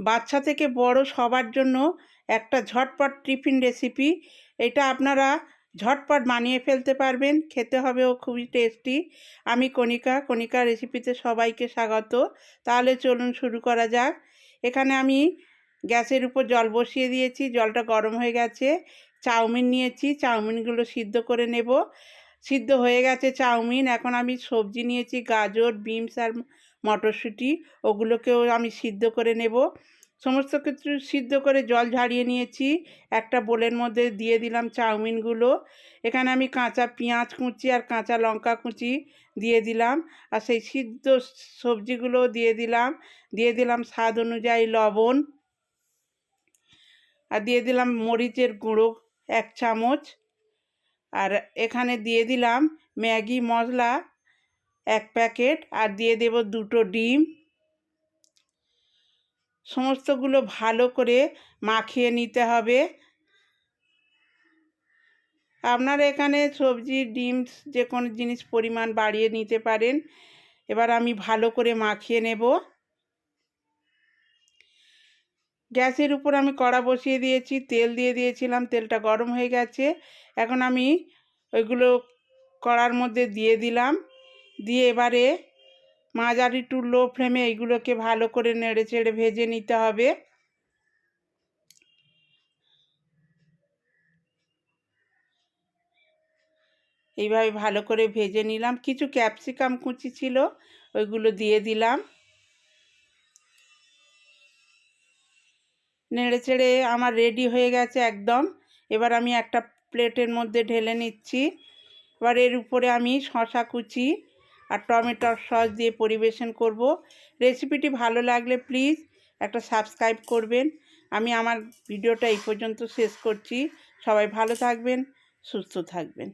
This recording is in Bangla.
বাচ্চা থেকে বড় সবার জন্য একটা ঝটপট টিফিন রেসিপি এটা আপনারা ঝটপট বানিয়ে ফেলতে পারবেন, খেতে হবেও খুবই টেস্টি আমি কণিকা কণিকা রেসিপিতে সবাইকে স্বাগত। তাহলে চলুন শুরু করা যাক। এখানে আমি গ্যাসের উপর জল বসিয়ে দিয়েছি, জলটা গরম হয়ে গেছে। চাউমিন নিয়েছি, চাউমিনগুলো সিদ্ধ করে নেব। সিদ্ধ হয়ে গেছে চাউমিন, এখন আমি সবজি নিয়েছি, গাজর, বিনস আর মটরশুঁটি, ওগুলোকেও আমি সিদ্ধ করে নেব। সমস্ত কিছু সিদ্ধ করে জল ঝাড়িয়ে নিয়েছি। একটা বোলের মধ্যে দিয়ে দিলাম চাউমিনগুলো। এখানে আমি কাঁচা পেঁয়াজ কুচি আর কাঁচা লঙ্কা কুচি দিয়ে দিলাম। আর সেই সিদ্ধ সবজিগুলো দিয়ে দিলাম। দিয়ে দিলাম স্বাদ অনুযায়ী লবণ। আর দিয়ে দিলাম মরিচের গুঁড়ো এক চামচ। আর এখানে দিয়ে দিলাম ম্যাগি মশলা। এক প্যাকেট আর দিয়ে দেব দুটো ডিম। সমস্তগুলো ভালো করে মাখিয়ে নিতে হবে। আপনারা এখানে সবজি, ডিম, যে কোনো জিনিস পরিমাণ বাড়িয়ে নিতে পারেন। এবার আমি ভালো করে মাখিয়ে নেব। গ্যাসের উপর আমি কড়া বসিয়ে দিয়েছি, তেল দিয়ে দিয়েছিলাম, তেলটা গরম হয়ে গেছে। এখন আমি ওইগুলো কড়ার মধ্যে দিয়ে দিলাম। দিয়ে এবারে মাঝারি টু লো ফ্লেমে এইগুলোকে ভালো করে নেড়ে চেড়ে ভেজে নিতে হবে। এইভাবে ভালো করে ভেজে নিলাম। কিছু ক্যাপসিকাম কুচি ছিল, ওইগুলো দিয়ে দিলাম। নেড়ে চেড়ে আমার রেডি হয়ে গেছে একদম। এবার আমি একটা প্লেটের মধ্যে ঢেলে নিচ্ছি। এবার এর উপরে আমি শশা কুচি আর টমেটোর সস দিয়ে পরিবেশন করব। রেসিপিটি ভালো লাগলে প্লিজ একটা সাবস্ক্রাইব করবেন। আমি আমার ভিডিওটা এই পর্যন্ত শেষ করছি। সবাই ভালো থাকবেন, সুস্থ থাকবেন।